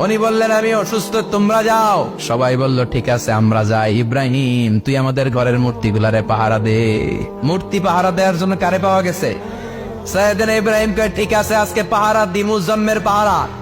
উনি বললেন, আমি অসুস্থ, তোমরা যাও। সবাই বলল, ঠিক আছে, আমরা যাই। ইব্রাহিম, তুই আমাদের ঘরের মূর্তিগুলারে পাহারা দে। মূর্তি পাহারা দেওয়ার জন্য কারে পাওয়া গেছে? সাহেদিন ইব্রাহিম কে ঠিক আছে, আজকে পাহারা দিমু জন্মের পাহারা।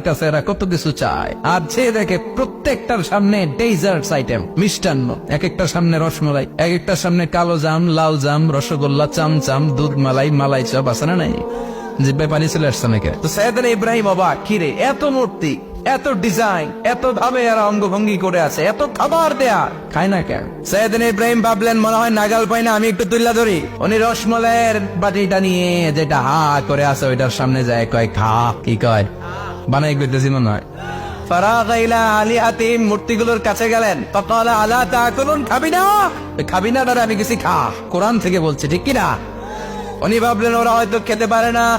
কাছে এরা কত কিছু চায়। আর যে দেখে প্রত্যেকটার সামনে ডেজার্টস আইটেম মিষ্টান্ন। এক একটার সামনে রসমলাই এক একটার সামনে কালো জাম, লাল জাম, রসগোল্লা চামচাম দুধ মালাই মালাই চপ, আছে না নাই? এত মূর্তি, এত ডিজাইন এত ভাবে করে আছে, এত খাবার দেয়া। খায় না কেন ভাবলেন, মনে হয় নাগাল আমি একটু ধরি। উনি বাটিটা নিয়ে যেটা হা করে আছে, ওইটার সামনে যায়, কয়, খা, কি কয়। বানাই করতেছি মনে হয় মূর্তিগুলোর কাছে গেলেন। না আমি কিছু খা। কোরআন থেকে বলছি, ঠিক কিনা? উনি ভাবলেন ওরা হয়তো খেতে পারে না।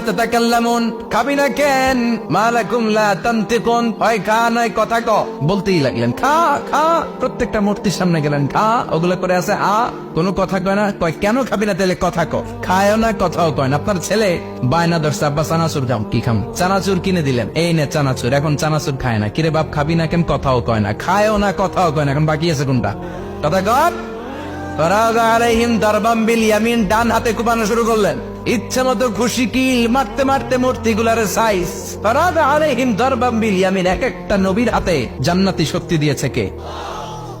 কথা কথা কথা আপনার ছেলে? বায়না ধরছে, আব্বা, চানাচুর খাম। কি খাম? চানাচুর কিনে দিলেন। এই নে, চানাচুর। এখন চানাচুর খায় না। কিরে বাপ, খাবি না কেন? কথাও কয় না। খায়ও না, কথাও কয় না। এখন বাকি আছে কোনটা? কথা কর। ফরাগা আলাইহিম বিল ইয়ামিন। ডান হাতে কুপানো শুরু করলেন। ইচ্ছে মতো খুশি কিল, মারতে মারতে মূর্তি গুলার সাইজ তারা আলাইহিম দারবাম বিল ইয়ামিন, এক একটা নবীর হাতে জান্নাতি শক্তি দিয়েছে কে?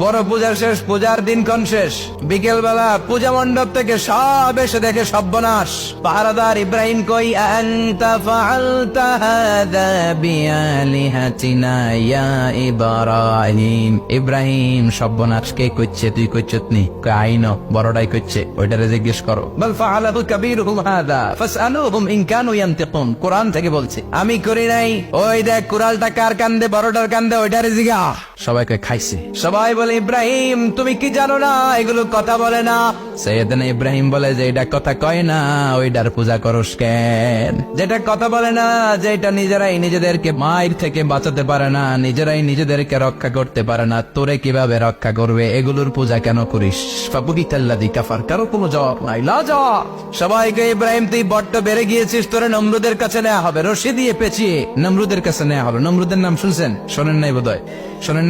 বড় পূজা শেষ, পূজার দিনক্ষণ শেষ। বিকেল বেলা পূজা মণ্ডপ থেকে সব এসে দেখে সর্বনাশ পাহারাদার ইব্রাহিম কই ইব্রাহিম? ইব্রাহিম সর্বনাশ কে কইছে তুই কইছত কই আইন বড়টাই কইছে ওইটারে জিজ্ঞেস করো। বল ইন কানু কোরআন থেকে বলছে, আমি করি নাই, ওই দেখ কুরালটা কার কান্দে, বড়টার কান্দে, ওইটারে জিগা। সবাইকে খাইছে। সবাই বলে ইব্রাহিম তুমি কি জানো না? এগুলো কথা বলে না। সৈয়দনা ইব্রাহিম বলে যে এটা কথা কয় না ওইটার পূজা করস কেন? যেটা কথা বলে না যে এটা নিজেরাই নিজেদেরকে মায়ের থেকে বাঁচাতে পারে না নিজেরাই নিজেদেরকে রক্ষা করতে পারে না তোরে কীভাবে রক্ষা করবে? এগুলোর পূজা কেন করিস? কাফার কারও কোনো জবাব নাই। সবাইকে ইব্রাহিম তুই বড্ড বেড়ে গিয়েছিস তোরে নমরুদের কাছে নেওয়া হবে রশি দিয়ে পেঁচিয়ে। নমরুদের কাছে নেওয়া হবে। নমরুদের নাম শুনছেন? শোনেন নাই বোধহয়? শোনেন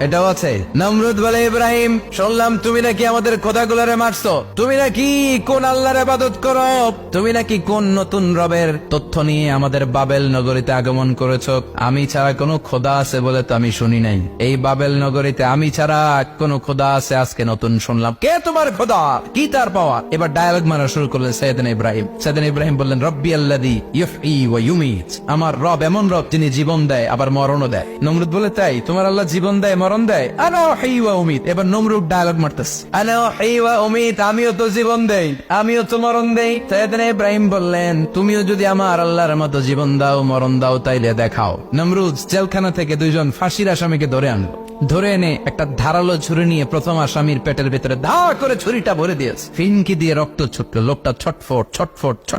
এটাও আছে। নমরুদ বলে, ইব্রাহিম, শুনলাম তুমি নাকি আমাদের খোদাগুলারে মারছো। তুমি নাকি কোন আল্লাহর ইবাদত করো? তুমি নাকি কোন নতুন রবের তথ্য নিয়ে আমাদের বাবেল নগরীতে আগমন করেছ? আমি ছাড়া কোনো খোদা আছে বলে তো আমি শুনি নাই। এই বাবেল নগরীতে আমি ছাড়া কোনো খোদা আছে আজকে নতুন শুনলাম। কে তোমার খোদা? কি তার পাওয়া? এবার ডায়ালগ মারা শুরু করলেন সৈয়দিন ইব্রাহিম। সৈয়দিন ইব্রাহিম বললেন, রব্বি আল্লাদি ইউফই ওয়া ইউমিত। আমার রব এমন রব যিনি জীবন দেয়, আবার মরণও দেয়। নমরুদ বলে, তাই? তোমার আল্লাহ জীবন দেয় মরণ দেয়। আনা হেই ওয়া উমিত। এবার নমরুদ ডায়ালগ মারতেস আনা হেই ওয়া উমিত, আমিও তো জীবন দেই। আমিও তো মরণ দেই। সৈয়দিন ইব্রাহিম বললেন, তুমিও যদি আমার আল্লাহর মতো জীবন দাও, মরণ দাও, তাইলে দেখাও। নমরুদ জেলখানা থেকে দুইজন ফাঁসির আসামিকে ধরে আনলো। ধরে এনে একটা ধারালো ছুরি নিয়ে প্রথম আসামির পেটের ভিতরে ধা করে ছুরিটা ভরে দিয়েছে। ফিনকি দিয়ে রক্ত ছুটলো। লোকটা ছটফট ছটফট ছট